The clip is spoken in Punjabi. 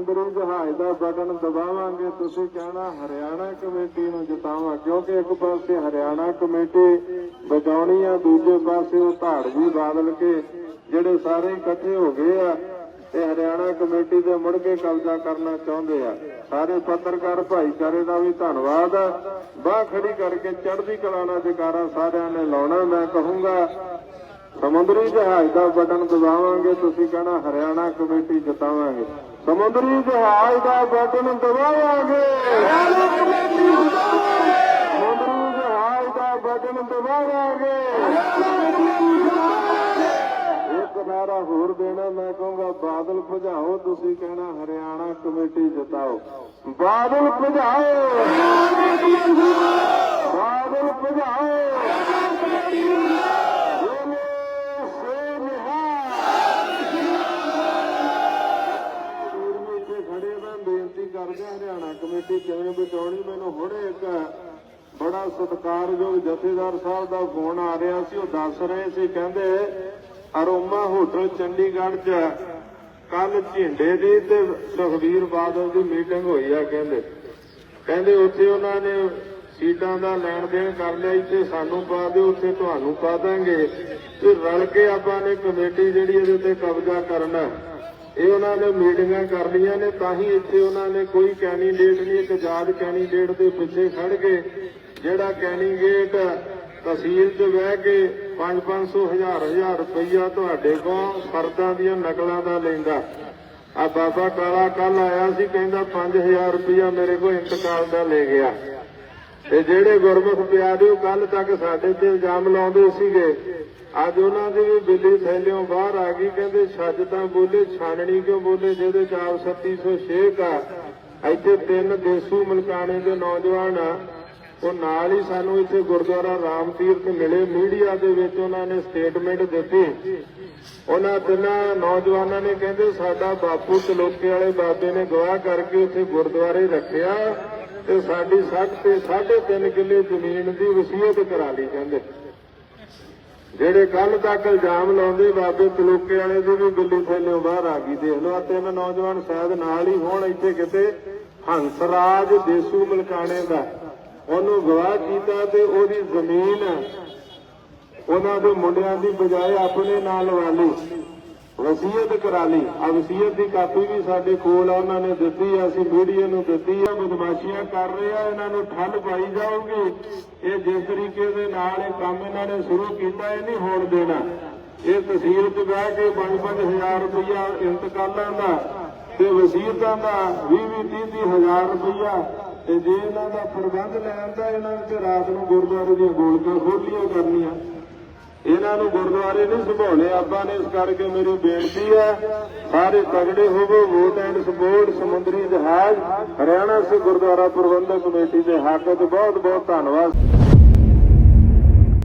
ਸਮੁੰਦਰੀ ਜਹਾਜ਼ ਦਾ ਬਟਨ ਦਬਾਵਾਂਗੇ, ਤੁਸੀਂ ਕਹਿਣਾ ਹਰਿਆਣਾ ਕਮੇਟੀ ਨੂੰ ਜਿਤਾਵਾਂ, ਕਿਉਂਕਿ ਇੱਕ ਪਾਸੇ ਹਰਿਆਣਾ ਕਮੇਟੀ ਬਚਾਉਣੀ ਆ, ਦੂਜੇ ਪਾਸੇ ਉਹ ਧਾੜਵੀ ਬਾਦਲ ਕੇ ਜਿਹੜੇ ਸਾਰੇ ਇਕੱਠੇ ਹੋ ਗਏ ਆ, ਤੇ ਹਰਿਆਣਾ ਕਮੇਟੀ ਦੇ ਮੁੜ ਕੇ ਕਬਜ਼ਾ ਕਰਨਾ ਚਾਹੁੰਦੇ ਆ। ਸਾਰੇ ਪੱਤਰਕਾਰ ਭਾਈਚਾਰੇ ਦਾ ਵੀ ਧੰਨਵਾਦ ਬਾਹ ਖੜੀ ਕਰਕੇ ਚੜ੍ਹਦੀ ਕਲਾ ਨਾਲ ਜਕਾਰਾ ਸਾਰਿਆਂ ਨੇ ਲਾਉਣਾ, ਮੈਂ ਕਹੂੰਗਾ ਸਮੁੰਦਰੀ ਜਹਾਜ਼ ਦਾ ਬਟਨ ਦਬਾਵਾਂਗੇ, ਤੁਸੀਂ ਕਹਿਣਾ ਹਰਿਆਣਾ ਕਮੇਟੀ ਜਿਤਾਵਾਂਗੇ। ਸਮੁੰਦਰੀ ਜਹਾਜ਼ ਦਾ ਬਟਨ ਦਬਾਵਾਂਗੇ। ਹਰਿਆਣਾ ਕਮੇਟੀ ਸਮੁੰਦਰੀ ਜਹਾਜ਼ ਦਾ ਬਟਨ ਦਬਾਵਾਂਗੇ। ਇੱਕ ਨਾਰਾ ਹੋਰ ਦੇਣਾ, ਮੈਂ ਕਹੂੰਗਾ, ਬਾਦਲ ਭਜਾਓ, ਤੁਸੀਂ ਕਹਿਣਾ ਹਰਿਆਣਾ ਕਮੇਟੀ ਜਿਤਾਓ। ਬਾਦਲ ਭਜਾਓ ਬਾਦਲ ਭਜਾਓ ਬੋਲੇ ਸੋ ਨਿਹਾਲ ਵੀਰ ਵੀ ਇੱਥੇ ਖੜੇ ਮੈਂ ਬੇਨਤੀ ਕਰਦੇ ਹਾਂ ਹਰਿਆਣਾ ਕਮੇਟੀ ਕਿਵੇਂ ਬਚਾਉਣੀ ਮੈਨੂੰ ਹੁਣੇ ਇੱਕ ਬੜਾ ਸਤਿਕਾਰਯੋਗ ਜਥੇਦਾਰ ਸਾਹਿਬ ਦਾ ਫੋਨ ਆ ਰਿਹਾ ਸੀ, ਉਹ ਦੱਸ ਰਹੇ ਸੀ, ਕਹਿੰਦੇ ਅਰੋਮਾ ਹੋਟਲ ਚੰਡੀਗੜ੍ਹ 'ਚ ਕੱਲ ਝਿੰਡੇ ਦੀ ਤੇ ਸੁਖਬੀਰ ਬਾਦਲ ਦੀ ਮੀਟਿੰਗ ਹੋਈ ਆ, ਕਹਿੰਦੇ। ਕਹਿੰਦੇ ਉੱਥੇ ਉਹਨਾਂ ਨੇ ਸੀਟਾਂ ਦਾ ਲੈਣ ਦੇਣ ਕਰ ਲਿਆ, ਇੱਥੇ ਸਾਨੂੰ ਪਾ ਦਿਓ, ਉੱਥੇ ਤੁਹਾਨੂੰ ਪਾ ਦਾਂਗੇ। ਤੇ ਰਲ ਕੇ ਆਪਾਂ ਨੇ ਕਮੇਟੀ ਜਿਹੜੀ ਇਹਦੇ ਤੇ ਕਬਜ਼ਾ ਕਰਨਾ। ਇਹ ਨੇ ਮੀਟਿੰਗਾਂ ਕਰ ਲਈਆਂ ਨੇ, ਤਾਂ ਹੀ ਇੱਥੇ ਉਹਨਾਂ ਨੇ ਕੋਈ ਕੈਂਡੀਡੇਟ ਨਹੀਂ, ਇੱਕ ਆਜ਼ਾਦ ਕੈਂਡੀਡੇਟ ਦੇ ਪਿੱਛੇ ਖੜ ਕੇ ਜਿਹੜਾ ਕੈਂਡੀਡੇਟ ਤਹਿਸੀਲ 'ਚ ਬਹਿ ਕੇ 5-500 ਹਜ਼ਾਰ ਹਜ਼ਾਰ ਰੁਪਈਆ ਤੁਹਾਡੇ ਕੋਲ ਫਰਦਾਂ ਦੀਆਂ ਨਕਲਾਂ ਦਾ ਲੈਂਦਾ। ਆ ਬਾਬਾ ਕਾਲਾ ਕੱਲ ਆਇਆ ਸੀ, ਕਹਿੰਦਾ 5000 ਰੁਪਇਆ ਮੇਰੇ ਕੋਲ ਇੰਤਕਾਲ ਦਾ ਲੈ ਗਿਆ। ਤੇ ਜਿਹੜੇ ਗੁਰਮੁਖ ਪਿਆਰਿਓ ਕੱਲ ਤੱਕ ਸਾਡੇ ਤੇ ਇਲਜ਼ਾਮ ਲਾਉਂਦੇ ਸੀਗੇ। ਅੱਜ ਉਹਨਾਂ ਦੀ ਵੀ ਬਿੱਲੀ ਥੈਲਿਓਂ ਬਾਹਰ ਆ ਗਈ, ਕਹਿੰਦੇ ਛੱਜ ਤਾਂ ਬੋਲੇ ਛਾਣਣੀ ਕਿਉਂ ਬੋਲੇ, ਜਿਹਦੇ ਚ ਆਪ 3706 ਆ। ਇੱਥੇ ਤਿੰਨ ਦੇਸੂ ਮਲਕਾਣੇ ਦੇ ਨੌਜਵਾਨ ਉਹ ਨਾਲ ਹੀ ਸਾਨੂੰ ਇੱਥੇ ਗੁਰਦੁਆਰਾ ਰਾਮ ਤੀਰਥ ਮਿਲੇ। ਮੀਡੀਆ ਦੇ ਵਿੱਚ ਉਹਨਾਂ ਨੇ ਸਟੇਟਮੈਂਟ ਦਿੱਤੀ। ਉਹਨਾਂ ਤਿੰਨਾਂ ਨੌਜਵਾਨਾਂ ਨੇ ਕਹਿੰਦੇ, ਸਾਡਾ ਬਾਪੂ ਤਲੋਕੇ ਵਾਲੇ ਬਾਬੇ ਨੇ ਗਵਾਹ ਕਰਕੇ ਉੱਥੇ ਗੁਰਦੁਆਰੇ ਰੱਖਿਆ ਤੇ ਸਾਡੀ 60 ਤੇ 3.5 ਕਿੱਲੇ ਜ਼ਮੀਨ ਦੀ ਵਸੀਅਤ ਕਰਾ ਲਈ, ਕਹਿੰਦੇ। ਜਿਹੜੇ ਕੱਲ ਤੱਕ ਇਲਜ਼ਾਮ ਲਾਉਂਦੇ ਬਾਬੇ ਤਲੋਕੇ ਵਾਲੇ ਦੀ ਵੀ ਬਿੱਲੀ ਥੱਲੇ ਬਾਹਰ ਆ ਗਈ, ਦੇਖ ਲਓ ਆ ਤਿੰਨ ਨੌਜਵਾਨ ਸ਼ਾਇਦ ਨਾਲ ਹੀ ਹੋਣ, ਇੱਥੇ ਕਿਤੇ ਹੰਸਰਾਜ ਦੇਸੂ ਮਲਕਾਣੇ ਦਾ। ਉਹਨੂੰ ਗਵਾਹ ਕੀਤਾ ਤੇ ਉਹਦੀ ਜ਼ਮੀਨ ਉਹਨਾਂ ਦੇ ਮੁੰਡਿਆਂ ਦੀ ਬਜਾਏ ਆਪਣੇ ਨਾਲ ਲਵਾ ਵਸੀਅਤ ਕਰਾ ਲਈ ਆ ਵਸੀਅਤ ਦੀ ਕਾਪੀ ਵੀ ਸਾਡੇ ਕੋਲ ਆ, ਉਹਨਾਂ ਨੇ ਦਿੱਤੀ ਆ, ਅਸੀਂ ਮੀਡੀਆ ਨੂੰ ਦਿੱਤੀ ਆ। ਬਦਮਾਸ਼ੀਆਂ ਕਰ ਰਹੇ ਆ, ਇਹਨਾਂ ਨੂੰ ਠੱਲ ਪਾਈ ਜਾਊਗੀ। ਇਹ ਜਿਸ ਤਰੀਕੇ ਦੇ ਨਾਲ ਇਹ ਕੰਮ ਇਹਨਾਂ ਨੇ ਸ਼ੁਰੂ ਕੀਤਾ, ਇਹ ਨਹੀਂ ਹੋਣ ਦੇਣਾ। ਇਹ ਤਸੀਲ 'ਚ ਬਹਿ ਕੇ 5-5000 ਰੁਪਇਆ ਇੰਤਕਾਲਾਂ ਦਾ ਤੇ ਵਸੀਅਤਾਂ ਦਾ 20-20 ਹਜ਼ਾਰ ਰੁਪਇਆ ਤੇ ਜੇ ਇਹਨਾਂ ਦਾ ਪ੍ਰਬੰਧ ਲੈਣ ਦਾ, ਇਹਨਾਂ ਨੇ ਤੇ ਰਾਤ ਨੂੰ ਗੁਰਦੁਆਰੇ ਦੀਆਂ ਗੋਲਕਾਂ ਖੋਲੀਆਂ ਕਰਨੀਆਂ। ਇਹਨਾਂ ਨੂੰ ਗੁਰਦੁਆਰੇ ਨਹੀਂ ਸੰਭਾਉਣੇ। ਆਪਾਂ ਨੇ ਇਸ ਕਰਕੇ ਮੇਰੀ ਬੇਨਤੀ ਹੈ, ਸਾਰੇ ਤਗੜੇ ਹੋਵੋ ਵੋਟ ਐਂਡ ਸਪੋਰਟ ਸਮੁੰਦਰੀ ਜਹਾਜ਼, ਹਰਿਆਣਾ ਸੇ ਗੁਰਦੁਆਰਾ ਪ੍ਰਬੰਧਕ ਕਮੇਟੀ ਦੇ ਹੱਕ 'ਚ ਬਹੁਤ ਬਹੁਤ ਧੰਨਵਾਦ।